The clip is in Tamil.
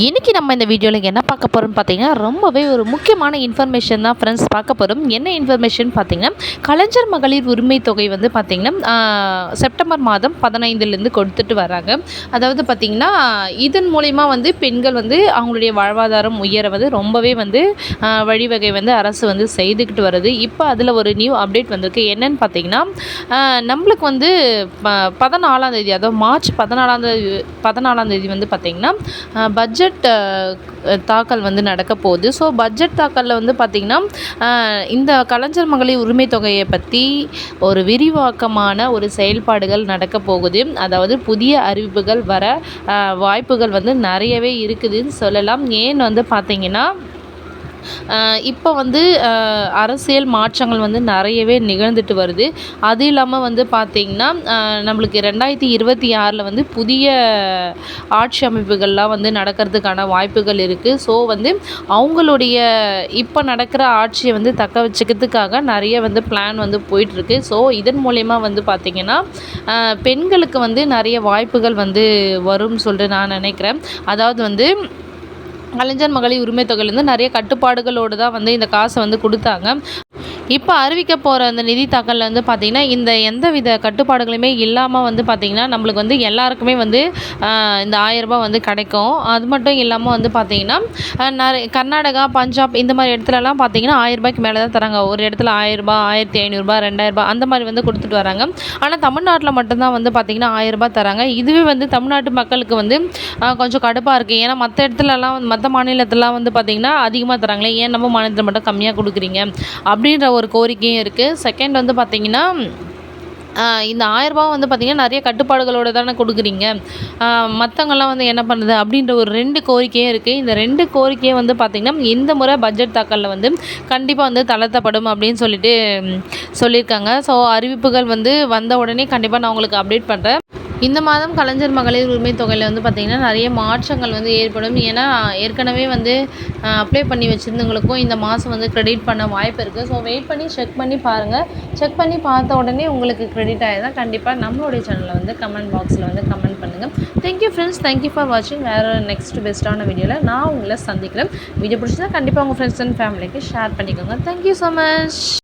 இன்றைக்கி நம்ம இந்த வீடியோவில் என்ன பார்க்க போகிறோம்னு பார்த்தீங்கன்னா ரொம்பவே ஒரு முக்கியமான இன்ஃபர்மேஷன் தான் ஃப்ரெண்ட்ஸ் பார்க்க போகிறோம் என்ன இன்ஃபர்மேஷன் பார்த்தீங்கன்னா கலைஞர் மகளிர் உரிமை தொகை வந்து பார்த்திங்கன்னா செப்டம்பர் மாதம் பதினைந்துலேருந்து கொடுத்துட்டு வராங்க. அதாவது பார்த்திங்கன்னா இதன் மூலிமா வந்து பெண்கள் வந்து அவங்களுடைய வாழ்வாதாரம் உயர வந்து ரொம்பவே வந்து வழிவகை வந்து அரசு வந்து செய்துக்கிட்டு வருது. இப்போ அதில் ஒரு நியூ அப்டேட் வந்திருக்கு. என்னன்னு பார்த்தீங்கன்னா நம்மளுக்கு வந்து ப பதினாலாம் தேதி அதாவது மார்ச் பதினாலாம் தேதி பதினாலாம் தேதி வந்து பார்த்திங்கன்னா பட்ஜெட் பட்ஜெட் uh, uh, தாக்கல் வந்து நடக்க போகுது. ஸோ பட்ஜெட் தாக்கலில் வந்து பார்த்திங்கன்னா இந்த கலைஞர் மகளிர் உரிமை தொகையை பற்றி ஒரு விரிவாக்கமான ஒரு செயல்பாடுகள் நடக்க போகுது. அதாவது புதிய அறிவிப்புகள் வர வாய்ப்புகள் வந்து நிறையவே இருக்குதுன்னு சொல்லலாம். ஏன் வந்து பார்த்திங்கன்னா இப்போ வந்து அரசியல் மாற்றங்கள் வந்து நிறையவே நிகழ்ந்துட்டு வருது. அது இல்லாமல் வந்து பார்த்திங்கன்னா நம்மளுக்கு ரெண்டாயிரத்தி இருபத்தி ஆறில் வந்து புதிய ஆட்சி அமைப்புகள்லாம் வந்து நடக்கிறதுக்கான வாய்ப்புகள் இருக்குது ஸோ வந்து அவங்களுடைய இப்போ நடக்கிற ஆட்சியை வந்து தக்க வச்சுக்கிறதுக்காக நிறைய வந்து பிளான் வந்து போயிட்டுருக்கு. ஸோ இதன் மூலயமா வந்து பார்த்திங்கன்னா பெண்களுக்கு வந்து நிறைய வாய்ப்புகள் வந்து வரும்னு சொல்லிட்டு நான் நினைக்கிறேன். அதாவது வந்து கலைஞர் மகளிர் உரிமை தொகையிலேருந்து நிறைய கட்டுப்பாடுகளோடு தான் வந்து இந்த காசை வந்து கொடுத்தாங்க. இப்போ அறிவிக்க போகிற அந்த நிதி தாக்கலில் வந்து பார்த்திங்கன்னா இந்த எந்தவித கட்டுப்பாடுகளுமே இல்லாமல் வந்து பார்த்திங்கன்னா நம்மளுக்கு வந்து எல்லாருக்குமே வந்து இந்த ஆயரரூபா வந்து கிடைக்கும். அது மட்டும் இல்லாமல் வந்து பார்த்திங்கன்னா நிறைய கர்நாடகா பஞ்சாப் இந்த மாதிரி இடத்துலலாம் பார்த்திங்கன்னா ஆயிரரூபாய்க்கு மேலே தான் தராங்க. ஒரு இடத்துல ஆயிரரூபா ஆயிரத்தி ஐநூறுரூபா ரெண்டாயிரரூபா அந்த மாதிரி வந்து கொடுத்துட்டு வராங்க. ஆனால் தமிழ்நாட்டில் மட்டும்தான் வந்து பார்த்திங்கன்னா ஆயிரரூபா தராங்க. இதுவே வந்து தமிழ்நாட்டு மக்களுக்கு வந்து கொஞ்சம் கடுப்பாக இருக்குது ஏன்னா மற்ற இடத்துலலாம் மற்ற மாநிலத்திலலாம் வந்து பார்த்திங்கன்னா அதிகமாக தராங்களே. ஏன் நம்ம மாநிலத்தில் மட்டும் கம்மியாக கொடுக்குறீங்க? அப்படின்ற ஒரு கோரிக்கையும் இருக்குது செகண்ட் வந்து பார்த்திங்கன்னா இந்த ஆயரரூபா வந்து பார்த்திங்கன்னா நிறைய கட்டுப்பாடுகளோடு தானே கொடுக்குறீங்க. மற்றவங்கெல்லாம் வந்து என்ன பண்ணுது அப்படின்ற ஒரு ரெண்டு கோரிக்கையும் இருக்குது இந்த ரெண்டு கோரிக்கையும் வந்து பார்த்திங்கன்னா இந்த முறை பட்ஜெட் தாக்கலில் வந்து கண்டிப்பாக வந்து தளர்த்தப்படும் அப்படின்னு சொல்லிட்டு சொல்லியிருக்காங்க. ஸோ அறிவிப்புகள் வந்து வந்த உடனே கண்டிப்பாக நான் உங்களுக்கு அப்டேட் பண்ணுறேன் இந்த மாதம் கலைஞர் மகளிர் உரிமை தொகையில் வந்து பார்த்திங்கன்னா நிறைய மாற்றங்கள் வந்து ஏற்படும். ஏன்னா ஏற்கனவே வந்து அப்ளை பண்ணி வச்சுருந்தவங்களுக்கும் இந்த மாதம் வந்து க்ரெடிட் பண்ண வாய்ப்பு இருக்குது ஸோ வெயிட் பண்ணி செக் பண்ணி பாருங்கள் செக் பண்ணி பார்த்த உடனே உங்களுக்கு கிரெடிட் ஆகிதான் கண்டிப்பாக நம்மளுடைய சேனலில் வந்து கமெண்ட் பாக்ஸில் வந்து கமெண்ட் பண்ணுங்கள் தேங்க்யூ ஃப்ரெண்ட்ஸ் தேங்க்யூ ஃபார் வாட்சிங் வேறு நெக்ஸ்ட் பெஸ்ட்டான வீடியோவில் நான் உங்களை சந்திக்கிறேன். வீடியோ பிடிச்சதா கண்டிப்பாக உங்கள் ஃப்ரெண்ட்ஸ் அண்ட் ஃபேமிலிக்கு ஷேர் பண்ணிக்கோங்க. Thank you so much